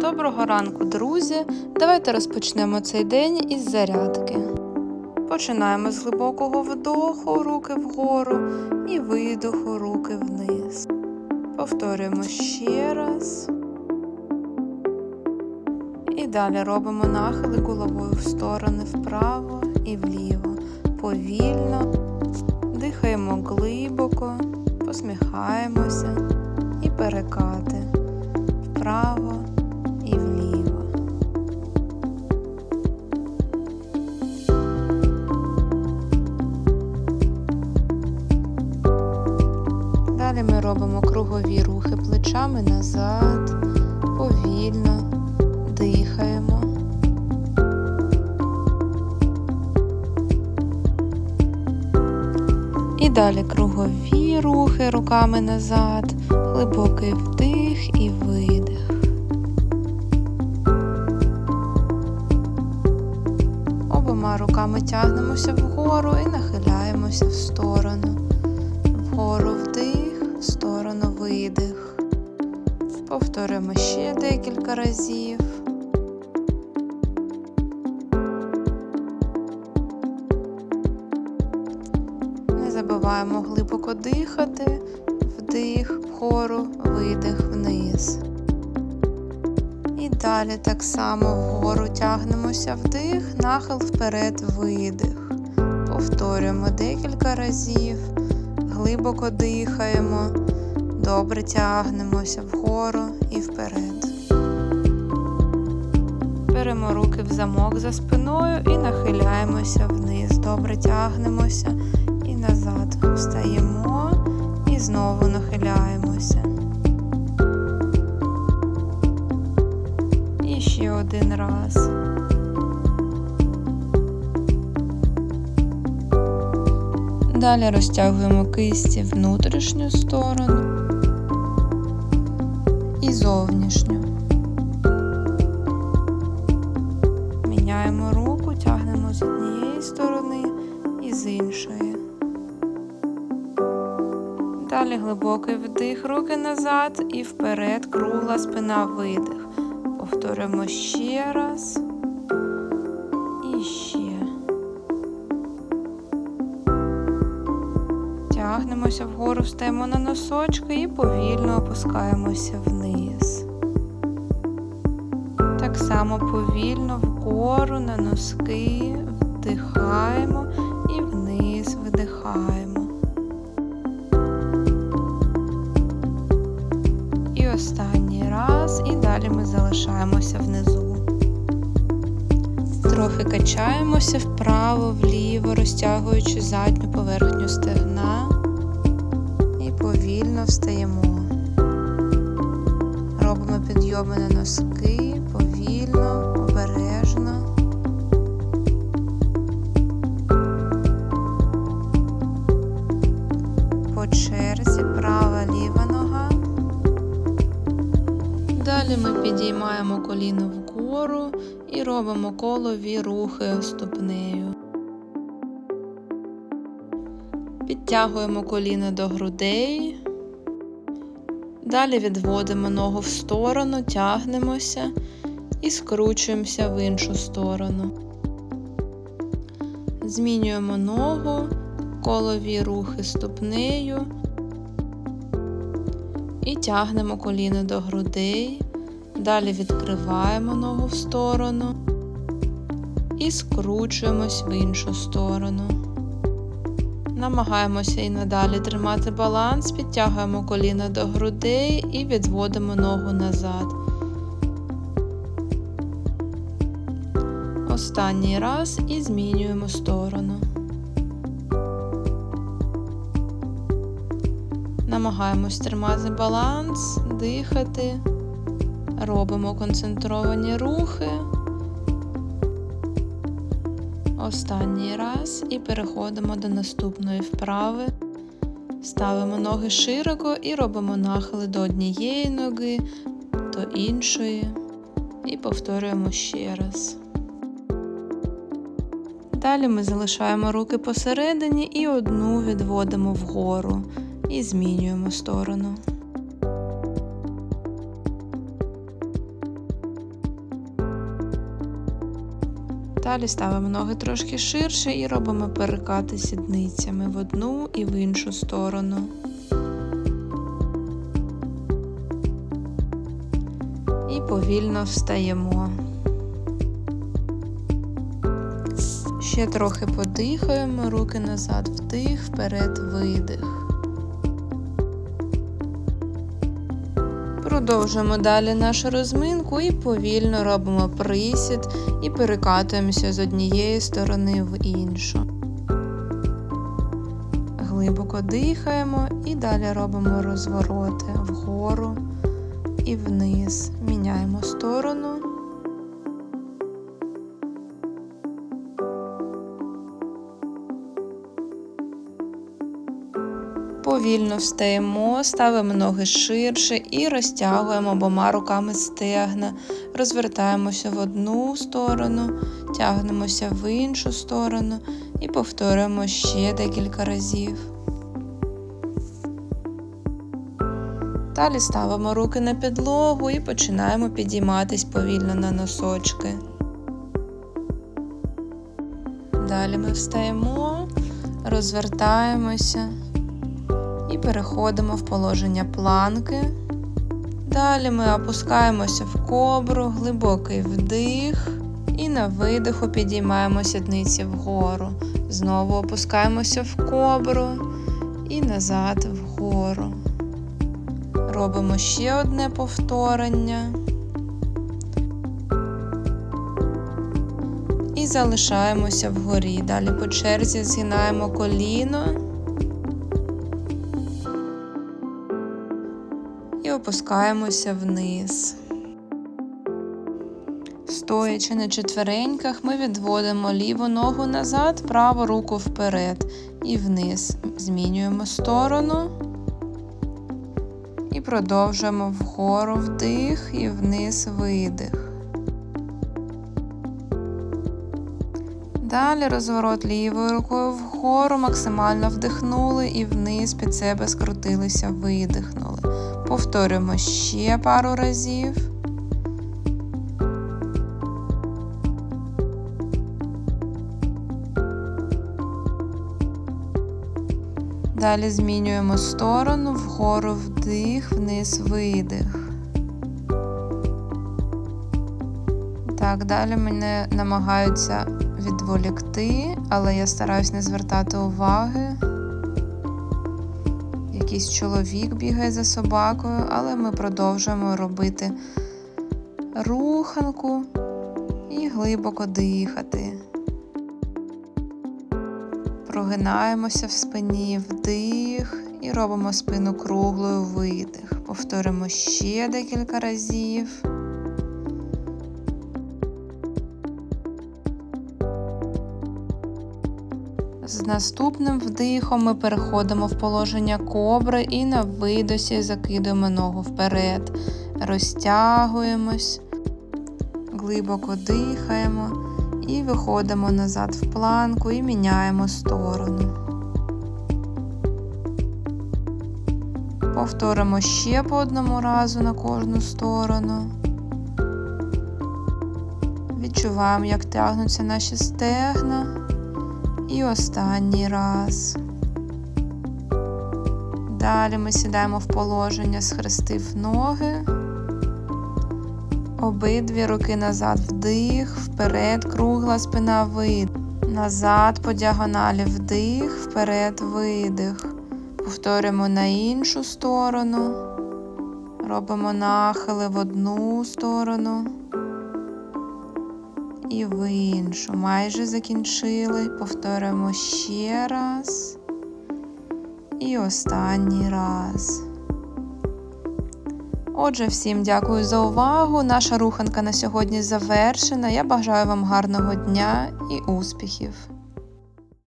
Доброго ранку, друзі! Давайте розпочнемо цей день із зарядки. Починаємо з глибокого вдоху, руки вгору і видоху, руки вниз. Повторюємо ще раз. І далі робимо нахили головою в сторони вправо і вліво. Повільно. Дихаємо глибоко, посміхаємося і перекати вправо робимо кругові рухи плечами назад, повільно дихаємо. І далі кругові рухи руками назад, глибокий вдих і видих. Обома руками тягнемося вгору і нахиляємося в сторону. Вгору вдих, видих. Повторюємо ще декілька разів. Не забуваємо глибоко дихати, вдих вгору, видих вниз. І далі так само вгору тягнемося вдих, нахил вперед, видих. Повторюємо декілька разів, глибоко дихаємо, добре тягнемося вгору і вперед. Беремо руки в замок за спиною і нахиляємося вниз. Добре тягнемося і назад. Встаємо і знову нахиляємося. І ще один раз. Далі розтягуємо кисті внутрішню сторону і зовнішню. Міняємо руку, тягнемо з однієї сторони і з іншої. Далі глибокий вдих, руки назад і вперед, кругла спина видих. Повторимо ще раз Тягнемося вгору, встаємо на носочки і повільно опускаємося вниз. Так само повільно вгору на носки вдихаємо і вниз видихаємо. І останній раз, і далі ми залишаємося внизу. Трохи качаємося вправо, вліво, розтягуючи задню поверхню стегна повільно встаємо. Робимо підйоми на носки, повільно, обережно. По черзі права ліва нога. Далі ми підіймаємо коліно вгору і робимо колові рухи ступнею. Підтягуємо коліно до грудей. Далі відводимо ногу в сторону, тягнемося і скручуємося в іншу сторону. Змінюємо ногу, колові рухи ступнею і тягнемо коліно до грудей. Далі відкриваємо ногу в сторону і скручуємось в іншу сторону. Намагаємося і надалі тримати баланс, підтягуємо коліна до грудей і відводимо ногу назад. Останній раз і змінюємо сторону. Намагаємось тримати баланс, дихати, робимо концентровані рухи. Останній раз і переходимо до наступної вправи. Ставимо ноги широко і робимо нахили до однієї ноги, до іншої. І повторюємо ще раз. Далі ми залишаємо руки посередині і одну відводимо вгору і змінюємо сторону. Далі ставимо ноги трошки ширше і робимо перекати сідницями в одну і в іншу сторону. І повільно встаємо. Ще трохи подихаємо, руки назад, вдих, вперед, видих. Продовжуємо далі нашу розминку і повільно робимо присід і перекатуємося з однієї сторони в іншу. Глибоко дихаємо і далі робимо розвороти вгору і вниз. Повільно встаємо, ставимо ноги ширше і розтягуємо обома руками стегна, розвертаємося в одну сторону, тягнемося в іншу сторону і повторюємо ще декілька разів. Далі ставимо руки на підлогу і починаємо підійматись повільно на носочки. Далі ми встаємо, розвертаємося і переходимо в положення планки. Далі ми опускаємося в кобру, глибокий вдих. І на видиху підіймаємо сідниці вгору. Знову опускаємося в кобру і назад вгору. Робимо ще одне повторення. І залишаємося вгорі. Далі по черзі згинаємо коліно. І опускаємося вниз. Стоячи на четвереньках, ми відводимо ліву ногу назад, праву руку вперед і вниз. Змінюємо сторону і продовжуємо вгору вдих і вниз видих. Далі розворот лівою рукою вгору, максимально вдихнули і вниз під себе скрутилися, видихнули. Повторюємо ще пару разів. Далі змінюємо сторону, вгору вдих, вниз видих. Так, далі мене намагаються відволікти, але я стараюсь не звертати уваги якийсь чоловік бігає за собакою, але ми продовжуємо робити руханку і глибоко дихати. Прогинаємося в спині вдих і робимо спину круглою видих. Повторимо ще декілька разів. З наступним вдихом ми переходимо в положення кобри і на видосі закидуємо ногу вперед. Розтягуємось, глибоко дихаємо і виходимо назад в планку і міняємо сторону. Повторимо ще по одному разу на кожну сторону. Відчуваємо, як тягнуться наші стегна. І останній раз. Далі ми сідаємо в положення, схрестив ноги, обидві руки назад вдих, вперед, кругла спина вид. Назад по діагоналі вдих, вперед видих. Повторюємо на іншу сторону. Робимо нахили в одну сторону і в іншу. Майже закінчили. Повторимо ще раз. І останній раз. Отже, всім дякую за увагу. Наша руханка на сьогодні завершена. Я бажаю вам гарного дня і успіхів!